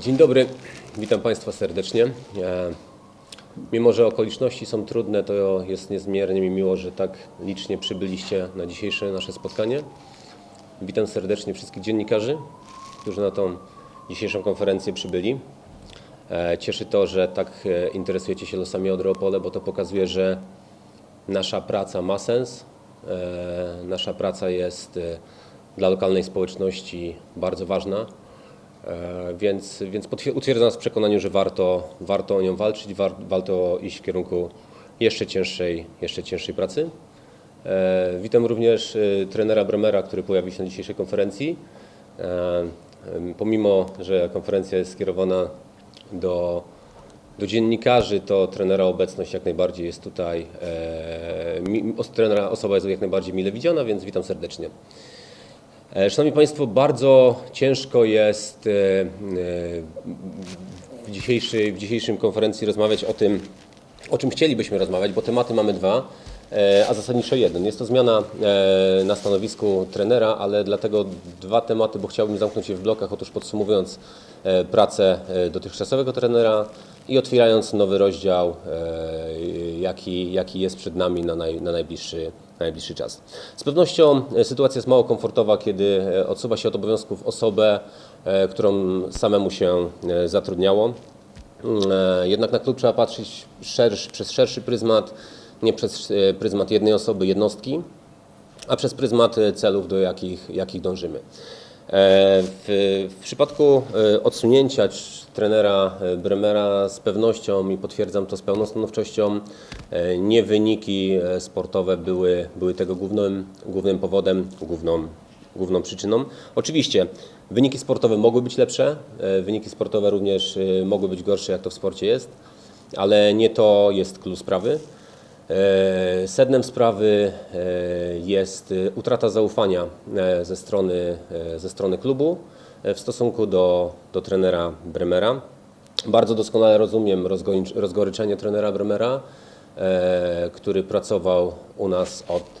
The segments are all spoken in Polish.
Dzień dobry, witam Państwa serdecznie. E, Mimo, że okoliczności są trudne, to jest niezmiernie mi miło, że tak licznie przybyliście na dzisiejsze nasze spotkanie. Witam serdecznie wszystkich dziennikarzy, którzy na tą dzisiejszą konferencję przybyli. E, Cieszy to, że tak e, interesujecie się losami Odry bo to pokazuje, że nasza praca ma sens. Nasza praca jest dla lokalnej społeczności bardzo ważna. E, Więc, więc utwierdza nas w przekonaniu, że warto, warto o nią walczyć, war, warto iść w kierunku jeszcze cięższej, jeszcze cięższej pracy. E, Witam również e, trenera Bremera, który pojawi się na dzisiejszej konferencji. Pomimo, że konferencja jest skierowana do, do dziennikarzy, to trenera obecność jak najbardziej jest tutaj, trenera osoba jest jak najbardziej mile widziana, więc witam serdecznie. E, Szanowni Państwo, bardzo ciężko jest e, e, w dzisiejszej, w dzisiejszym konferencji rozmawiać o tym, o czym chcielibyśmy rozmawiać, bo tematy mamy dwa, a zasadniczo jeden. Jest to zmiana na stanowisku trenera, ale dlatego dwa tematy, bo chciałbym zamknąć je w blokach. Otóż podsumowując pracę dotychczasowego trenera i otwierając nowy rozdział, e, jaki, jaki jest przed nami na, naj, na najbliższy na najbliższy czas. Z pewnością e, sytuacja jest mało komfortowa, kiedy e, odsuwa się od obowiązków osobę, którą samemu się zatrudniało. Mm, Jednak na klub trzeba patrzeć przez szerszy pryzmat, nie przez pryzmat jednej osoby, jednostki, a przez pryzmat celów, do jakich, jakich dążymy. W, w przypadku e, odsunięcia trenera e, Bremera z pewnością i potwierdzam to z pełną stanowczością, e, nie wyniki sportowe były, były tego głównym, głównym powodem, główną, główną przyczyną. Oczywiście wyniki sportowe mogły być lepsze, wyniki sportowe również mogły być gorsze, jak to w sporcie jest, ale nie to jest klucz sprawy. E, Sednem sprawy e, jest e, utrata zaufania ze strony, ze strony klubu w stosunku do, do trenera Bremera. Bardzo doskonale rozumiem rozgoryczenie trenera Bremera, który pracował u nas od,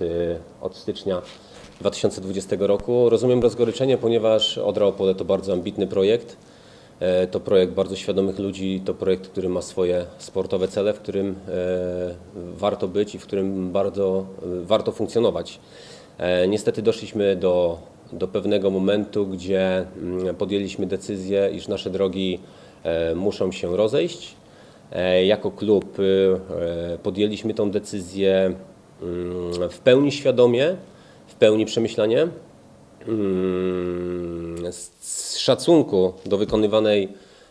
od stycznia 2020 roku. Rozumiem rozgoryczenie, ponieważ Odra Opole to bardzo ambitny projekt. E, To projekt bardzo świadomych ludzi, to projekt, który ma swoje sportowe cele, w którym e, warto być i w którym bardzo e, warto funkcjonować. Niestety doszliśmy do, do pewnego momentu, gdzie mm, podjęliśmy decyzję, iż nasze drogi muszą się rozejść. Jako klub e, podjęliśmy tą decyzję mm, w pełni świadomie, w pełni przemyślanie mm, szacunku do wykonywanej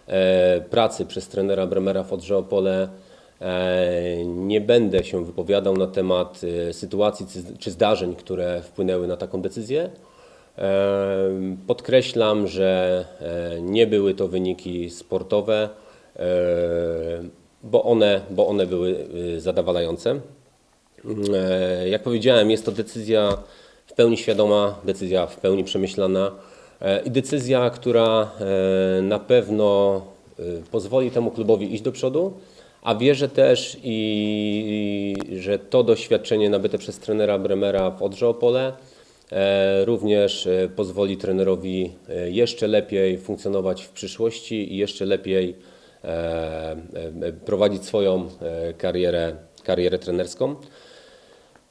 e, pracy przez trenera Bremera w Odrze e, nie będę się wypowiadał na temat e, sytuacji czy- zdarzeń, które wpłynęły na taką decyzję. Podkreślam, że nie były to wyniki sportowe, bo one, bo one były zadowalające. Jak powiedziałem, jest to decyzja w pełni świadoma, decyzja w pełni przemyślana i decyzja, która e, na pewno e, pozwoli temu klubowi iść do przodu, a wierzę też, i, że to doświadczenie nabyte przez trenera Bremera w Odrze Opole e, również e, pozwoli trenerowi e, jeszcze lepiej funkcjonować w przyszłości i jeszcze lepiej e, e, prowadzić swoją e, karierę, karierę trenerską.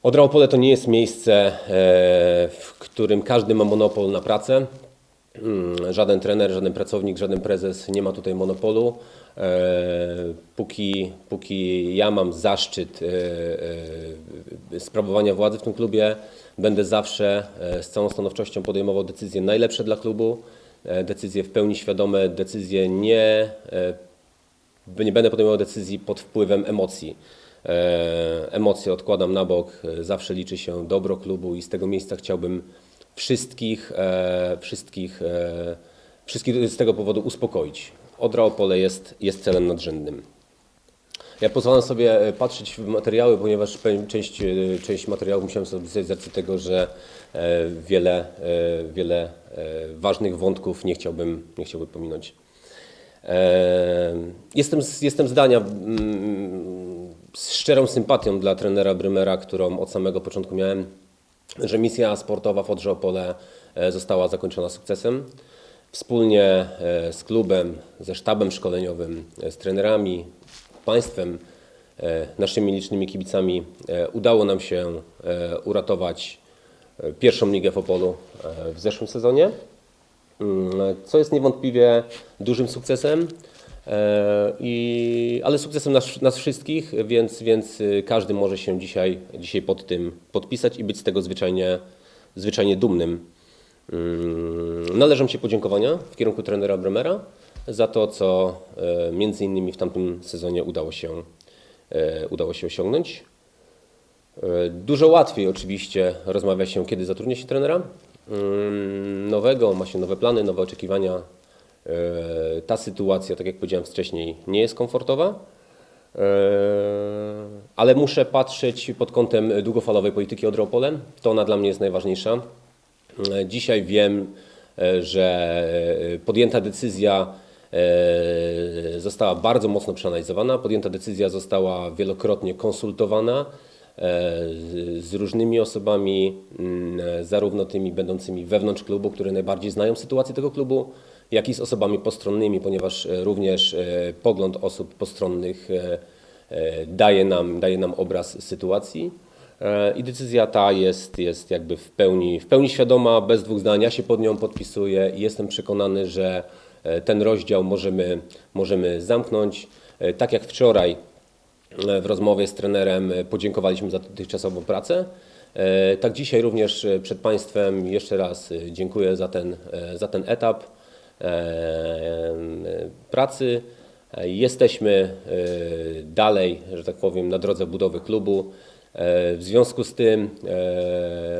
Odra Opole to nie jest miejsce, e, w którym każdy ma monopol na pracę. Mm, Żaden trener, żaden pracownik, żaden prezes nie ma tutaj monopolu. E, Póki, póki ja mam zaszczyt e, e, sprawowania władzy w tym klubie, będę zawsze z całą stanowczością podejmował decyzje najlepsze dla klubu, decyzje w pełni świadome, decyzje nie nie będę podejmował decyzji pod wpływem emocji. Emocje odkładam na bok, zawsze liczy się dobro klubu i z tego miejsca chciałbym wszystkich, e, wszystkich, e, wszystkich z tego powodu uspokoić. Odra Opole jest, jest celem nadrzędnym. Ja pozwalam sobie e, patrzeć w materiały, ponieważ część, część materiałów musiałem sobie zapisać z racji tego, że wiele, wiele ważnych wątków nie chciałbym, nie chciałbym pominąć. Jestem, jestem zdania mm, z szczerą sympatią dla trenera Brymera, którą od samego początku miałem, że misja sportowa w Odrze Opole e, została zakończona sukcesem. wspólnie e, z klubem, ze sztabem szkoleniowym, e, z trenerami, państwem, naszymi licznymi kibicami udało nam się uratować pierwszą ligę w Opolu w zeszłym sezonie. Mm, co jest niewątpliwie dużym sukcesem, i, ale sukcesem nas, nas wszystkich, więc, więc y, każdy może się dzisiaj, dzisiaj pod tym podpisać i być z tego zwyczajnie, zwyczajnie dumnym. Mm, Należą się podziękowania w kierunku trenera Bremera za to, co e, między innymi w tamtym sezonie udało się, e, udało się osiągnąć. E, Dużo łatwiej oczywiście rozmawia się, kiedy zatrudnia się trenera mm, nowego, ma się nowe plany, nowe oczekiwania. E, Ta sytuacja, tak jak powiedziałem wcześniej, nie jest komfortowa, e, ale muszę patrzeć pod kątem długofalowej polityki Odropolem. To ona dla mnie jest najważniejsza. E, Dzisiaj wiem, że podjęta decyzja została bardzo mocno przeanalizowana. Podjęta decyzja została wielokrotnie konsultowana z- różnymi osobami, zarówno tymi będącymi wewnątrz klubu, które najbardziej znają sytuację tego klubu, jak i z osobami postronnymi, ponieważ e, również e, pogląd osób postronnych e, daje nam, daje nam obraz sytuacji. I decyzja ta jest, jest jakby w pełni, w pełni świadoma, bez dwóch zdań. Ja się pod nią podpisuję i jestem przekonany, że ten rozdział możemy, możemy zamknąć. Tak jak wczoraj w rozmowie z trenerem podziękowaliśmy za dotychczasową pracę. Tak dzisiaj również przed Państwem jeszcze raz dziękuję za ten, za ten etap pracy. E, Jesteśmy e, dalej, że tak powiem, na drodze budowy klubu. E, W związku z tym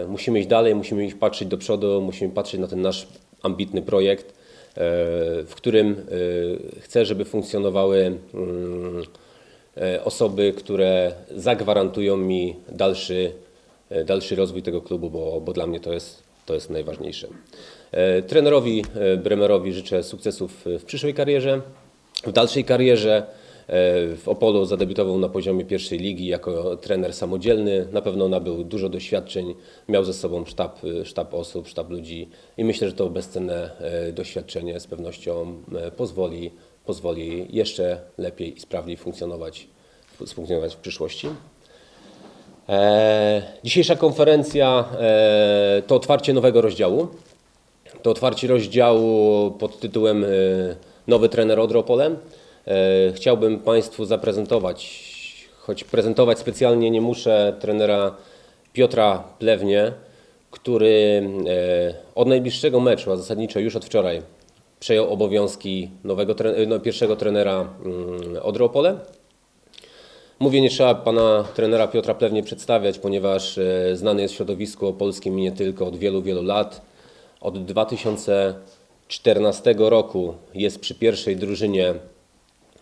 musimy iść dalej, musimy iść patrzeć do przodu, musimy patrzeć na ten nasz ambitny projekt, w którym chcę, żeby funkcjonowały mm, osoby, które zagwarantują mi dalszy, dalszy rozwój tego klubu, bo, bo dla mnie to jest, to jest najważniejsze. E, Trenerowi e, Bremerowi życzę sukcesów w przyszłej karierze, w dalszej karierze. E, W Opolu zadebiutował na poziomie pierwszej ligi jako trener samodzielny. Na pewno nabył dużo doświadczeń, miał ze sobą sztab, sztab osób, sztab ludzi i myślę, że to bezcenne doświadczenie z pewnością pozwoli, pozwoli jeszcze lepiej i sprawniej funkcjonować, funkcjonować w przyszłości. Dzisiejsza konferencja to otwarcie nowego rozdziału. To otwarcie rozdziału pod tytułem e, Nowy trener Odropolem. E, Chciałbym Państwu zaprezentować, choć prezentować specjalnie nie muszę, trenera Piotra Plewnie, który e, od najbliższego meczu, a zasadniczo już od wczoraj, przejął obowiązki nowego, no, pierwszego trenera mm, Odropole. Mówię, nie trzeba pana trenera Piotra Plewnie przedstawiać, ponieważ znany jest w środowisku opolskim i nie tylko od wielu, wielu lat. Od 2014 roku jest przy pierwszej drużynie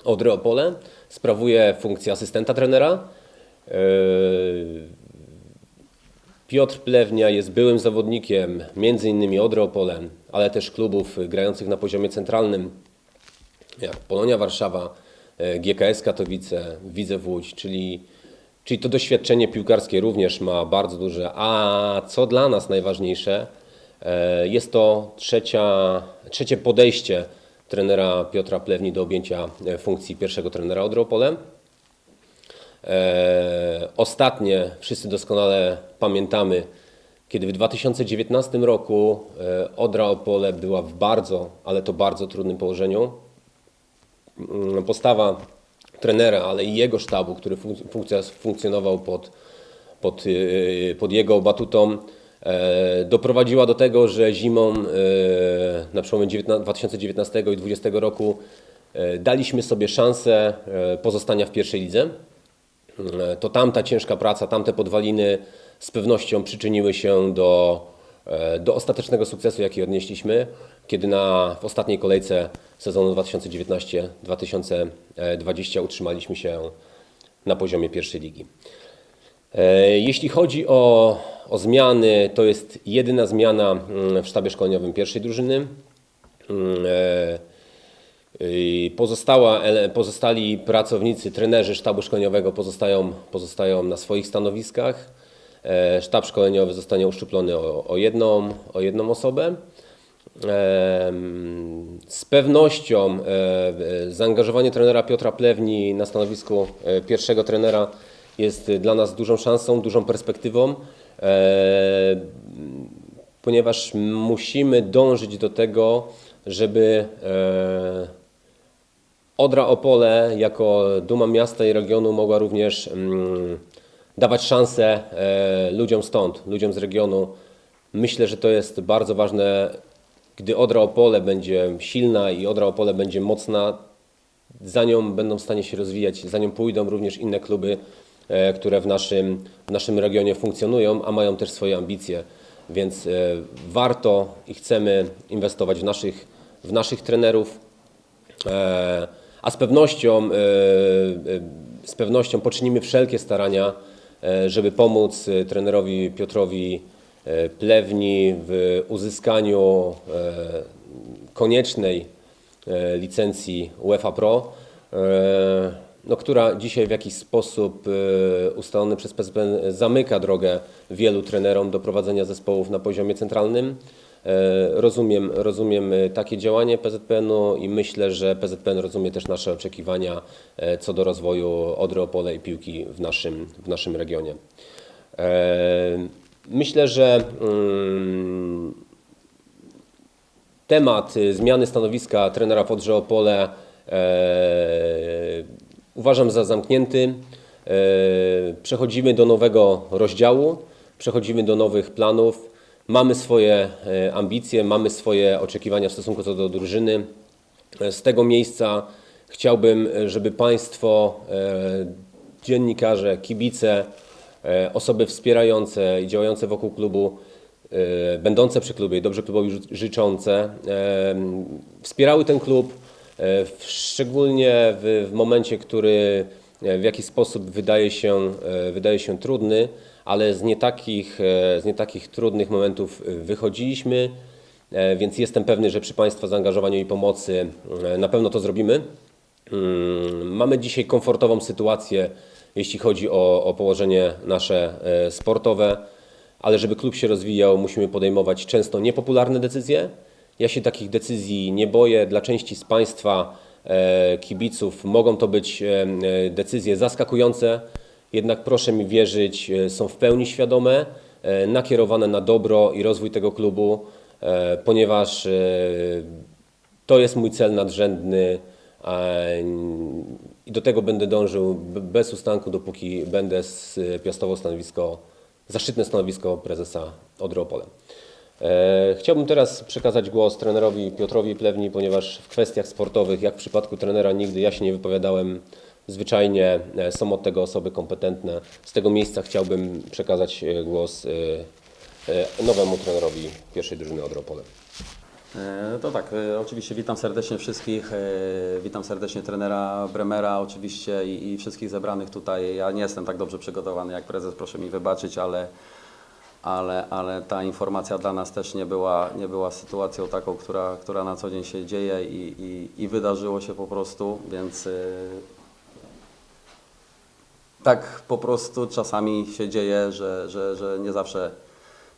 Odry Opole. Sprawuje funkcję asystenta trenera. E, Piotr Plewnia jest byłym zawodnikiem m.in. Odry Opole, ale też klubów grających na poziomie centralnym, jak Polonia Warszawa, e, GKS Katowice, Widzew Łódź, czyli, czyli to doświadczenie piłkarskie również ma bardzo duże. A co dla nas najważniejsze, jest to trzecia, trzecie podejście trenera Piotra Plewni do objęcia e, funkcji pierwszego trenera Odropole. E, Ostatnie wszyscy doskonale pamiętamy, kiedy w 2019 roku e, Odra Opole była w bardzo, ale to bardzo trudnym położeniu. Mm, Postawa trenera, ale i jego sztabu, który funkcjonował pod, pod, pod jego batutą, e, doprowadziła do tego, że zimą e, na przełomie 19 2019 i 2020 roku e, daliśmy sobie szansę e, pozostania w pierwszej lidze. E, To tamta ciężka praca, tamte podwaliny z pewnością przyczyniły się do, e, do ostatecznego sukcesu, jaki odnieśliśmy, kiedy na, w ostatniej kolejce sezonu 2019-2020 utrzymaliśmy się na poziomie pierwszej ligi. E, Jeśli chodzi o, o zmiany, to jest jedyna zmiana mm, w sztabie szkoleniowym pierwszej drużyny. Mm, e, Pozostała, pozostali pracownicy, trenerzy sztabu szkoleniowego pozostają, pozostają na swoich stanowiskach. E, Sztab szkoleniowy zostanie uszczuplony o, o, jedną, o jedną osobę. z pewnością zaangażowanie trenera Piotra Plewni na stanowisku pierwszego trenera jest dla nas dużą szansą, dużą perspektywą, e, ponieważ musimy dążyć do tego, żeby e, Odra Opole jako duma miasta i regionu mogła również mm, dawać szansę e, ludziom stąd, ludziom z regionu. Myślę, że to jest bardzo ważne, gdy Odra Opole będzie silna i Odra Opole będzie mocna, za nią będą w stanie się rozwijać, za nią pójdą również inne kluby, które w naszym, w naszym regionie funkcjonują, a mają też swoje ambicje. Więc e, warto i chcemy inwestować w naszych, w naszych trenerów, E, A z pewnością, e, e, z pewnością poczynimy wszelkie starania, e, żeby pomóc e, trenerowi Piotrowi e, Plewni w uzyskaniu e, koniecznej e, licencji UEFA Pro, e, no, która dzisiaj w jakiś sposób e, ustalony przez PZPN zamyka drogę wielu trenerom do prowadzenia zespołów na poziomie centralnym. E, Rozumiem, rozumiem e, takie działanie PZPN-u i myślę, że PZPN rozumie też nasze oczekiwania e, co do rozwoju Odry Opole i piłki w naszym, w naszym regionie. E, Myślę, że mm, temat y, zmiany stanowiska trenera w Odrze Opole uważam za zamknięty. E, przechodzimy do nowego rozdziału, przechodzimy do nowych planów. Mamy swoje e, ambicje, mamy swoje oczekiwania w stosunku co do drużyny. E, Z tego miejsca chciałbym, żeby Państwo, dziennikarze, kibice, osoby wspierające i działające wokół klubu, będące przy klubie dobrze klubowi ży- życzące, wspierały ten klub, szczególnie w, w momencie, który e, w jakiś sposób wydaje się, e, wydaje się trudny, ale z nie takich, e, z nie takich trudnych momentów e, wychodziliśmy, e, więc jestem pewny, że przy Państwa zaangażowaniu i pomocy e, na pewno to zrobimy. Mm, Mamy dzisiaj komfortową sytuację, jeśli chodzi o, o położenie nasze e, sportowe, ale żeby klub się rozwijał, musimy podejmować często niepopularne decyzje. Ja się takich decyzji nie boję. Dla części z Państwa e, kibiców mogą to być e, e, decyzje zaskakujące, jednak proszę mi wierzyć, są w pełni świadome, nakierowane na dobro i rozwój tego klubu, ponieważ to jest mój cel nadrzędny i do tego będę dążył bez ustanku, dopóki będę piastował stanowisko, zaszczytne stanowisko prezesa Odry. E, Chciałbym teraz przekazać głos trenerowi Piotrowi Plewni, ponieważ w kwestiach sportowych, jak w przypadku trenera, nigdy ja się nie wypowiadałem. Zwyczajnie e, są od tego osoby kompetentne. Z tego miejsca chciałbym przekazać e, głos nowemu trenerowi pierwszej drużyny Odry Opole. E, To tak, oczywiście witam serdecznie wszystkich, witam serdecznie trenera Bremera oczywiście i, i wszystkich zebranych tutaj. Ja nie jestem tak dobrze przygotowany jak prezes, proszę mi wybaczyć, ale, ale, ale ta informacja dla nas też nie była, nie była sytuacją taką, która, która na co dzień się dzieje i, i, i wydarzyło się po prostu, więc e, tak po prostu czasami się dzieje, że, że, że nie zawsze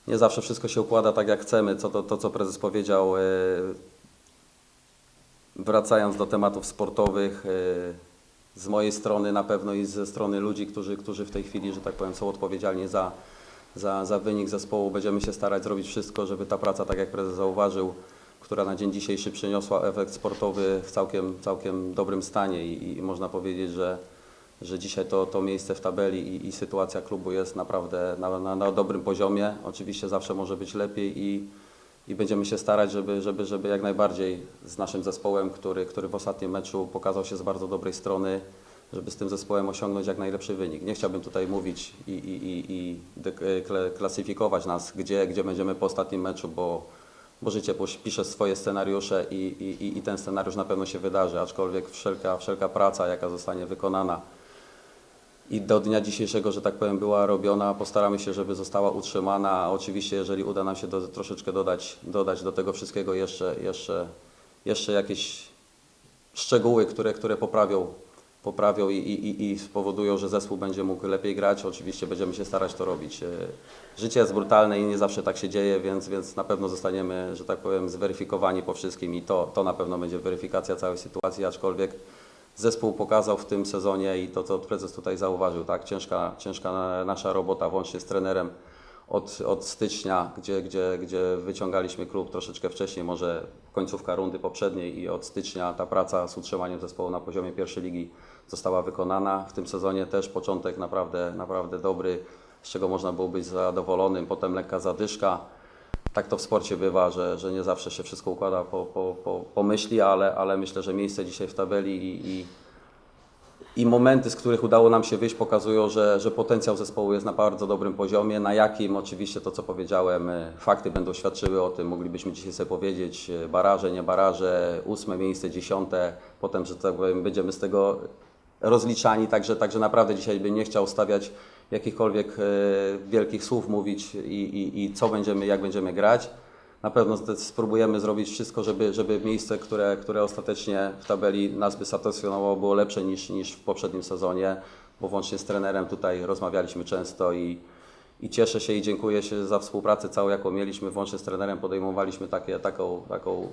nie zawsze wszystko się układa tak, jak chcemy. Co to, to co prezes powiedział, e, wracając do tematów sportowych, e, z mojej strony na pewno i ze strony ludzi, którzy, którzy w tej chwili, że tak powiem, są odpowiedzialni za, za, za wynik zespołu, będziemy się starać zrobić wszystko, żeby ta praca, tak jak prezes zauważył, która na dzień dzisiejszy przyniosła efekt sportowy w całkiem, całkiem dobrym stanie i, i można powiedzieć, że że dzisiaj to, to miejsce w tabeli i, i sytuacja klubu jest naprawdę na, na, na dobrym poziomie. Oczywiście zawsze może być lepiej i, i będziemy się starać, żeby, żeby, żeby jak najbardziej z naszym zespołem, który, który w ostatnim meczu pokazał się z bardzo dobrej strony, żeby z tym zespołem osiągnąć jak najlepszy wynik. Nie chciałbym tutaj mówić i, i, i, i kle- klasyfikować nas, gdzie, gdzie będziemy po ostatnim meczu, bo, bo życie pisze swoje scenariusze i, i, i- ten scenariusz na pewno się wydarzy, aczkolwiek wszelka, wszelka praca, jaka zostanie wykonana, i do dnia dzisiejszego, że tak powiem, była robiona. Postaramy się, żeby została utrzymana. Oczywiście, jeżeli uda nam się do, troszeczkę dodać, dodać do tego wszystkiego jeszcze, jeszcze, jeszcze jakieś szczegóły, które, które poprawią poprawią i, i, i- spowodują, że zespół będzie mógł lepiej grać. Oczywiście będziemy się starać to robić. E, Życie jest brutalne i nie zawsze tak się dzieje, więc, więc na pewno zostaniemy, że tak powiem, zweryfikowani po wszystkim i to, to na pewno będzie weryfikacja całej sytuacji, aczkolwiek zespół pokazał w tym sezonie i to, co prezes tutaj zauważył, tak, ciężka, ciężka nasza robota włącznie z trenerem od, od stycznia, gdzie, gdzie, gdzie wyciągaliśmy klub troszeczkę wcześniej, może końcówka rundy poprzedniej i od stycznia ta praca z utrzymaniem zespołu na poziomie pierwszej ligi została wykonana. W tym sezonie też początek naprawdę, naprawdę dobry, z czego można było być zadowolonym, potem lekka zadyszka. Tak to w sporcie bywa, że, że nie zawsze się wszystko układa po, po, po, po myśli, ale, ale myślę, że miejsce dzisiaj w tabeli i, i, i momenty, z których udało nam się wyjść, pokazują, że, że potencjał zespołu jest na bardzo dobrym poziomie. Na jakim oczywiście to, co powiedziałem, e, fakty będą świadczyły o tym. Moglibyśmy dzisiaj sobie powiedzieć e, baraże, nie baraże, ósme miejsce, dziesiąte, potem, że tak powiem, będziemy z tego rozliczani, także, także naprawdę dzisiaj bym nie chciał stawiać jakichkolwiek e, wielkich słów, mówić i, i, i co będziemy, jak będziemy grać. Na pewno spróbujemy zrobić wszystko, żeby, żeby miejsce, które, które ostatecznie w tabeli nas by satysfakcjonowało, było lepsze niż, niż w poprzednim sezonie, bo włącznie z trenerem tutaj rozmawialiśmy często i, i cieszę się i dziękuję się za współpracę całą, jaką mieliśmy. Włącznie z trenerem podejmowaliśmy takie, taką, taką,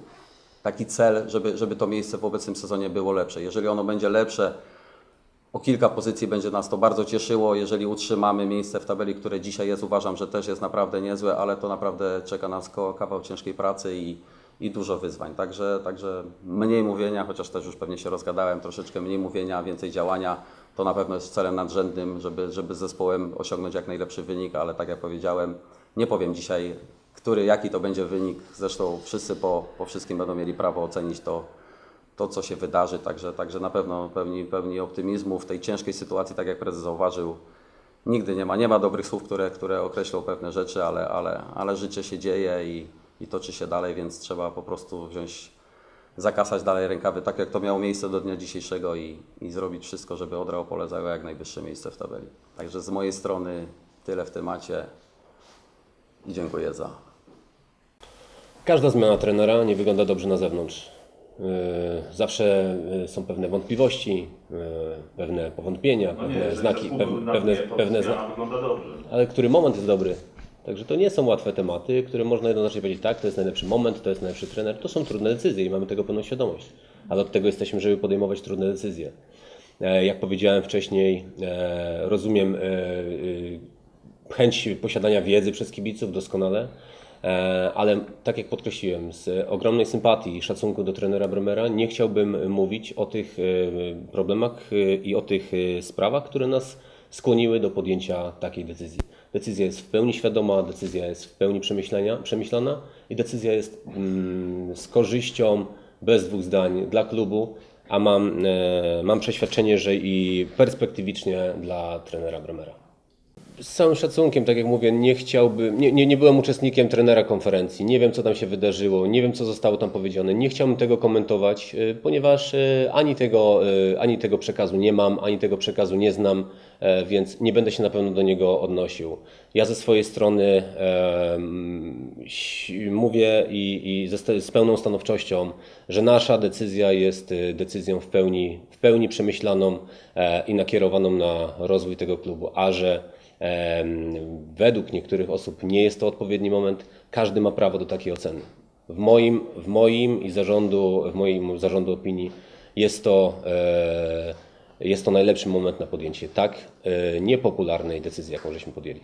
taki cel, żeby, żeby to miejsce w obecnym sezonie było lepsze. Jeżeli ono będzie lepsze, o kilka pozycji będzie nas to bardzo cieszyło. Jeżeli utrzymamy miejsce w tabeli, które dzisiaj jest, uważam, że też jest naprawdę niezłe, ale to naprawdę czeka nas kawał ciężkiej pracy i, i dużo wyzwań. Także, także mniej mówienia, chociaż też już pewnie się rozgadałem, troszeczkę mniej mówienia, więcej działania. To na pewno jest celem nadrzędnym, żeby, żeby z zespołem osiągnąć jak najlepszy wynik, ale tak jak powiedziałem, nie powiem dzisiaj, który, jaki to będzie wynik. Zresztą wszyscy po, po wszystkim będą mieli prawo ocenić to, to, co się wydarzy, także, także na pewno pełni, pełni optymizmu w tej ciężkiej sytuacji, tak jak prezes zauważył. Nigdy nie ma, nie ma dobrych słów, które, które określą pewne rzeczy, ale, ale, ale życie się dzieje i, i toczy się dalej, więc trzeba po prostu wziąć, zakasać dalej rękawy, tak jak to miało miejsce do dnia dzisiejszego i, i zrobić wszystko, żeby Odra Opole zajęła jak najwyższe miejsce w tabeli. Także z mojej strony tyle w temacie i dziękuję za Każda zmiana trenera nie wygląda dobrze na zewnątrz. Yy, Zawsze yy, są pewne wątpliwości, yy, pewne powątpienia, No nie, pewne jeżeli znaki, pewne, pewne znaki. Ale który moment jest dobry? Także to nie są łatwe tematy, które można jednoznacznie powiedzieć, tak, to jest najlepszy moment, to jest najlepszy trener. To są trudne decyzje i mamy tego pełną świadomość. Ale od tego jesteśmy, żeby podejmować trudne decyzje. E, Jak powiedziałem wcześniej, e, rozumiem e, e, chęć posiadania wiedzy przez kibiców doskonale, e, ale tak jak podkreśliłem, z ogromnej sympatii i szacunku do trenera Bremera nie chciałbym mówić o tych e, problemach e, i o tych e, sprawach, które nas skłoniły do podjęcia takiej decyzji. Decyzja jest w pełni świadoma, decyzja jest w pełni przemyślana i decyzja jest mm, z korzyścią, bez dwóch zdań dla klubu, a mam, e, mam przeświadczenie, że i perspektywicznie dla trenera Bremera. Z całym szacunkiem, tak jak mówię, nie chciałbym, nie, nie, nie byłem uczestnikiem trenera konferencji, nie wiem co tam się wydarzyło, nie wiem co zostało tam powiedziane, nie chciałbym tego komentować, y, ponieważ y, ani tego, y, ani tego przekazu nie mam, ani tego przekazu nie znam, e, więc nie będę się na pewno do niego odnosił. Ja ze swojej strony mówię i, i z pełną stanowczością, że nasza decyzja jest decyzją w pełni, w pełni przemyślaną e, i nakierowaną na rozwój tego klubu, a że Według niektórych osób nie jest to odpowiedni moment. Każdy ma prawo do takiej oceny. W moim, w moim i zarządu, w moim zarządu opinii jest to, e, jest to najlepszy moment na podjęcie tak e, niepopularnej decyzji, jaką żeśmy podjęli.